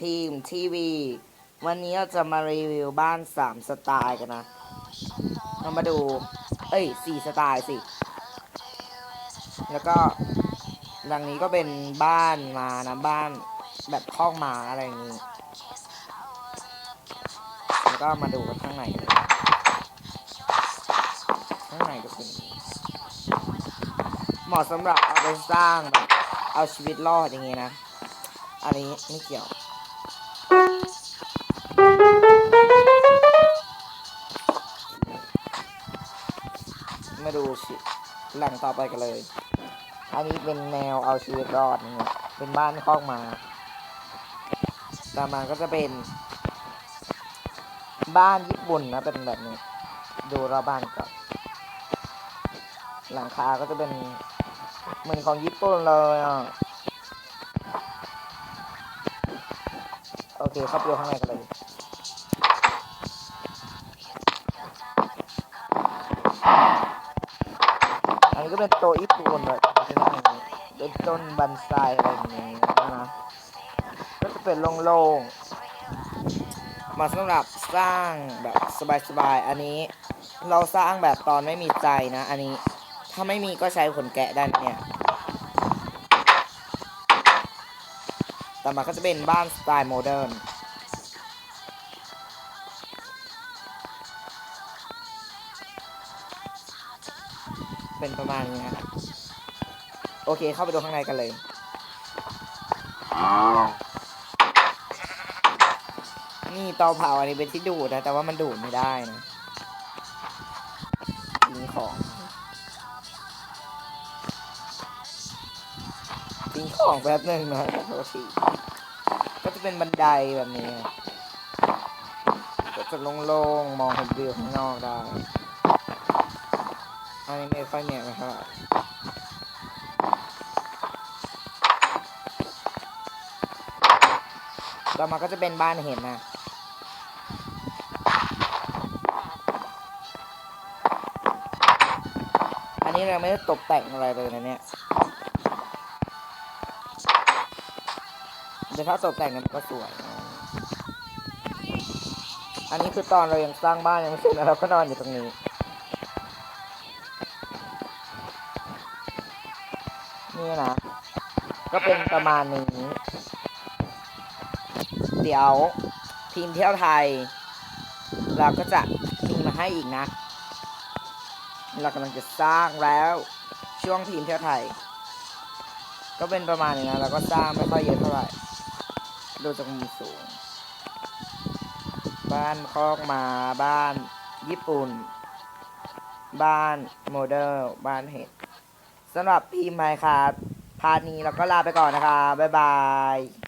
พิมพ์ทีวี วันนี้เราจะมารีวิวบ้านสามสไตล์กันนะเรามาดู เอ้ยสี่สไตล์สิ แล้วก็หลังนี้ก็เป็นบ้านมานะบ้านแบบคอกหมาอะไรอย่างนี้ แล้วก็มาดูกันข้างในข้างในก็เป็นอเหมาะสำหรับเอาไปสร้างแบบเอาชีวิตรอดอย่างงี้นะ อันนี้ไม่เกี่ยว มาดูชิหลังต่อไปกันเลย อันนี้เป็นแนวเอาชีวิตรอดนี่เป็นบ้านคอกมาต่อมาก็จะเป็น บ้านญี่ปุ่นนะเป็นแบบนี้ ดูรอบบ้านก่อนหลังคาก็จะเป็นเหมือนของญี่ปุ่นเลยอะ โอเคเข้าไปดูข้างในกันเลยอันนี้ก็เป็นโต๊ะญี่ปุ่นแบบเป็นอยเป็นต้นบันไซอะไรอย่างนี้นะก็จะเป็นโล่งๆมาสำหรับสร้างแบบสบายๆ อันนี้เราสร้างแบบตอนไม่มีใจนะ อันนี้ถ้าไม่มีก็ใช้ขนแกะได้นะเนี่ย ต่อมาก็จะเป็นบ้านสไตล์โมเดิร์นเป็นประมาณนี้นะโอเคเข้าไปดูข้างในกันเลย นี่เตาเผาอันนี้เป็นที่ดูดนะ แต่ว่ามันดูดไม่ได้นะทิ้งของ ทิ้งของแป๊บหนึ่งนะโทษทีก็จะเป็นบันไดแบบนี้ ก็จะโล่งๆ มองเห็นวิวข้างนอกได้ อันนี้ไม่ค่อยเนี่ยนะครับต่อมาก็จะเป็นบ้านเห็นนะอันนี้เราไม่ได้ตกแต่งอะไรเลยนะเนี่ย เดี๋ยวถ้าตกแต่งกันก็สวย อันนี้คือตอนเรายังสร้างบ้านยังไม่เสร็จแล้วเราก็นอนอยู่ตรงนี้ นี่นะ ก็เป็นประมาณนี้ เดี๋ยวทีมเที่ยวไทย เราก็จะมีมาให้อีกนะ เรากำลังจะสร้างแล้วช่วงทีมเที่ยวไทย ก็เป็นประมาณนี้นะเราก็สร้างไม่ค่อยเยอะเท่าไหร่ ดูจากมุมสูง บ้านคอกมาบ้านญี่ปุ่น บ้านโมเดล บ้านเห็ดสำหรับพีมไมค์ครับพาร์ทนี้เราก็ลาไปก่อนนะคะ บ๊ายบาย